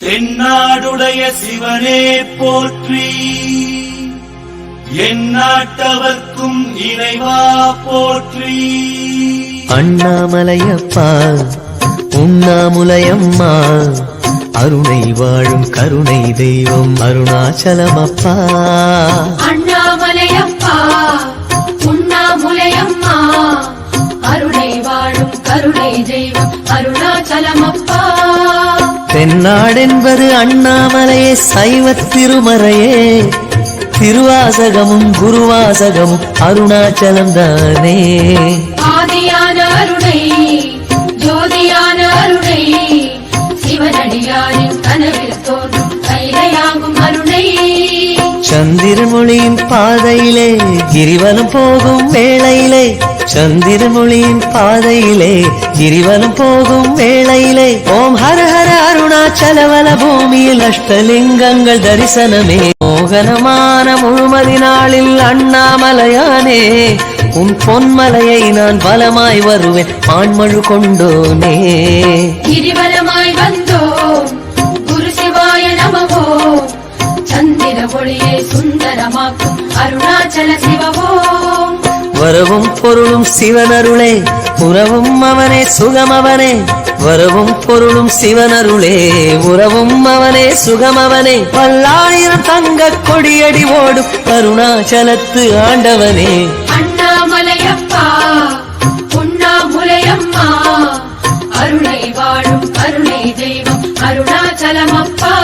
தென்னாடுடைய சிவனே போற்றி. எந்நாட்டவர்க்கும் இறைவா போற்றி. அண்ணாமலையப்பா உண்ணாமுலையம்மா அருணை வாழும் கருணை தெய்வம் அருணாச்சலமப்பா. தெய்வம் அருணாச்சலமப்பா. தென்னாடென்பது அண்ணாமலையே சைவ திருமறையே. திருவாசகமும் குருவாசகமும் அருணாச்சலம் தானே ஆதியான அருணை ஜோதியான அருணை. சிவனடியாரின் கனவில் தோன்றும் கைலையாகும் அருணை. சந்திரமொழியின் பாதையிலே கிரிவலம் போகும் வேளையிலே சந்திரமொழியின் பாதையிலே கிரிவலம் போகும் வேளையிலே. ஓம் ஹர ஹர அருணாச்சலவல பூமியில் அஷ்டலிங்கங்கள் தரிசனமே. மோகனமான முழுமதி நாளில் அண்ணாமலையானே உன் பொன்மலையை நான் பலமாய் வருவேன் ஆண்மழு கொண்டோனே. கிரிவலமாய் வந்தோ குரு சிவாய நமகோ சந்திர மொழியே அருணாச்சல சிவவோம் வரவும் பொருளும் சிவனருளே உறவும் அவனே சுகம் அவனே. வரவும் பொருளும் சிவனருளே உறவும் அவனே சுகம் அவனே. பல்லாயிரம் தங்க கொடியடி ஓடும் அருணாச்சலத்து ஆண்டவனே. அண்ணாமலையப்பா அருணை வாழும் கருணை தெய்வம் அருணாச்சலமப்பா.